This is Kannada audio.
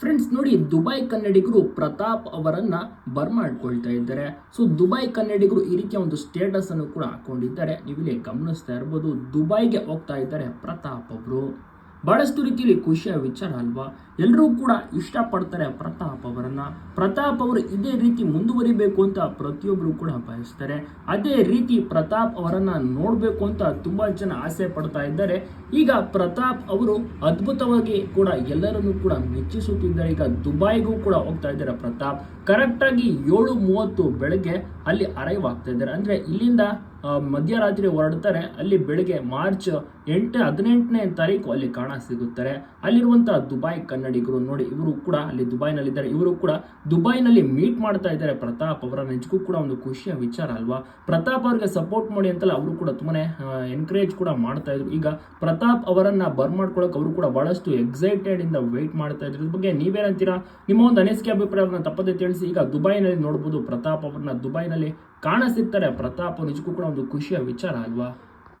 ಫ್ರೆಂಡ್ಸ್ ನೋಡಿ ದುಬೈ ಕನ್ನಡಿಗರು ಪ್ರತಾಪ್ ಅವರನ್ನ ಬರ್ಮಾಡ್ಕೊಳ್ತಾ ಇದ್ದಾರೆ. ಸೊ ದುಬೈ ಕನ್ನಡಿಗರು ಈ ರೀತಿಯ ಒಂದು ಸ್ಟೇಟಸ್ ಅನ್ನು ಕೂಡ ಹಾಕೊಂಡಿದ್ದಾರೆ. ನೀವು ಇಲ್ಲಿ ಗಮನಿಸ್ತಾ ಇರ್ಬೋದು ದುಬೈಗೆ ಹೋಗ್ತಾ ಇದ್ದಾರೆ ಪ್ರತಾಪ್ ಅವರು. ಬಹಳಷ್ಟು ರೀತಿಯಲ್ಲಿ ಖುಷಿಯ ವಿಚಾರ ಅಲ್ವಾ? ಎಲ್ಲರೂ ಕೂಡ ಇಷ್ಟಪಡ್ತಾರೆ ಪ್ರತಾಪ್ ಅವರನ್ನು. ಪ್ರತಾಪ್ ಅವರು ಇದೇ ರೀತಿ ಮುಂದುವರಿಬೇಕು ಅಂತ ಪ್ರತಿಯೊಬ್ಬರು ಕೂಡ ಬಯಸ್ತಾರೆ. ಅದೇ ರೀತಿ ಪ್ರತಾಪ್ ಅವರನ್ನು ನೋಡಬೇಕು ಅಂತ ತುಂಬಾ ಜನ ಆಸೆ ಪಡ್ತಾ ಇದ್ದಾರೆ. ಈಗ ಪ್ರತಾಪ್ ಅವರು ಅದ್ಭುತವಾಗಿ ಕೂಡ ಎಲ್ಲರನ್ನು ಕೂಡ ಮೆಚ್ಚಿಸುತ್ತಿದ್ದಾರೆ. ಈಗ ದುಬೈಗೂ ಕೂಡ ಹೋಗ್ತಾ ಇದ್ದಾರೆ ಪ್ರತಾಪ್. ಕರೆಕ್ಟಾಗಿ ಏಳು ಮೂವತ್ತು ಬೆಳಗ್ಗೆ ಅಲ್ಲಿ ಅರೈವ್ ಆಗ್ತಾ ಇದ್ದಾರೆ. ಅಂದ್ರೆ ಇಲ್ಲಿಂದ ಮಧ್ಯರಾತ್ರಿ ಹೊರಡ್ತಾರೆ. ಅಲ್ಲಿ ಬೆಳಗ್ಗೆ ಮಾರ್ಚ್ ಎಂಟು, ಹದಿನೆಂಟನೇ ತಾರೀಕು ಅಲ್ಲಿ ಕಾಣ ಸಿಗುತ್ತಾರೆ. ಅಲ್ಲಿರುವಂತಹ ದುಬೈ ಕನ್ನಡಿಗರು ನೋಡಿ ಇವರು ಕೂಡ ಅಲ್ಲಿ ದುಬೈನಲ್ಲಿದ್ದಾರೆ. ಇವರು ಕೂಡ ದುಬೈನಲ್ಲಿ ಮೀಟ್ ಮಾಡ್ತಾ ಇದ್ದಾರೆ. ಪ್ರತಾಪ್ ಅವರ ನಿಜಕ್ಕೂ ಕೂಡ ಒಂದು ಖುಷಿಯ ವಿಚಾರ ಅಲ್ವಾ? ಪ್ರತಾಪ್ ಅವರಿಗೆ ಸಪೋರ್ಟ್ ಮಾಡಿ ಅಂತಲ್ಲ ಅವರು ಕೂಡ ತುಂಬಾನೇ ಎನ್ಕರೇಜ್ ಕೂಡ ಮಾಡ್ತಾ ಇದ್ರು. ಈಗ ಪ್ರತಾಪ್ ಅವರನ್ನ ಬರ್ಮಾಡ್ಕೊಳಕ್ ಅವರು ಕೂಡ ಬಹಳಷ್ಟು ಎಕ್ಸೈಟೆಡ್ ಇಂದ ವೇಟ್ ಮಾಡ್ತಾ ಇದ್ರು. ಇದ್ರ ಬಗ್ಗೆ ನೀವೇನಂತೀರಾ? ನಿಮ್ಮ ಒಂದು ಅನಿಸಿಕೆ ಅಭಿಪ್ರಾಯವನ್ನು ತಪ್ಪದೆ ತಿಳಿಸಿ. ಈಗ ದುಬೈನಲ್ಲಿ ನೋಡ್ಬೋದು ಪ್ರತಾಪ್ ಅವರನ್ನ ದುಬೈನಲ್ಲಿ ಕಾಣ ಪ್ರತಾಪ್ ನಿಜಕ್ಕೂ ಕೂಡ ಒಂದು ಖುಷಿಯ ವಿಚಾರ ಅಲ್ವಾ?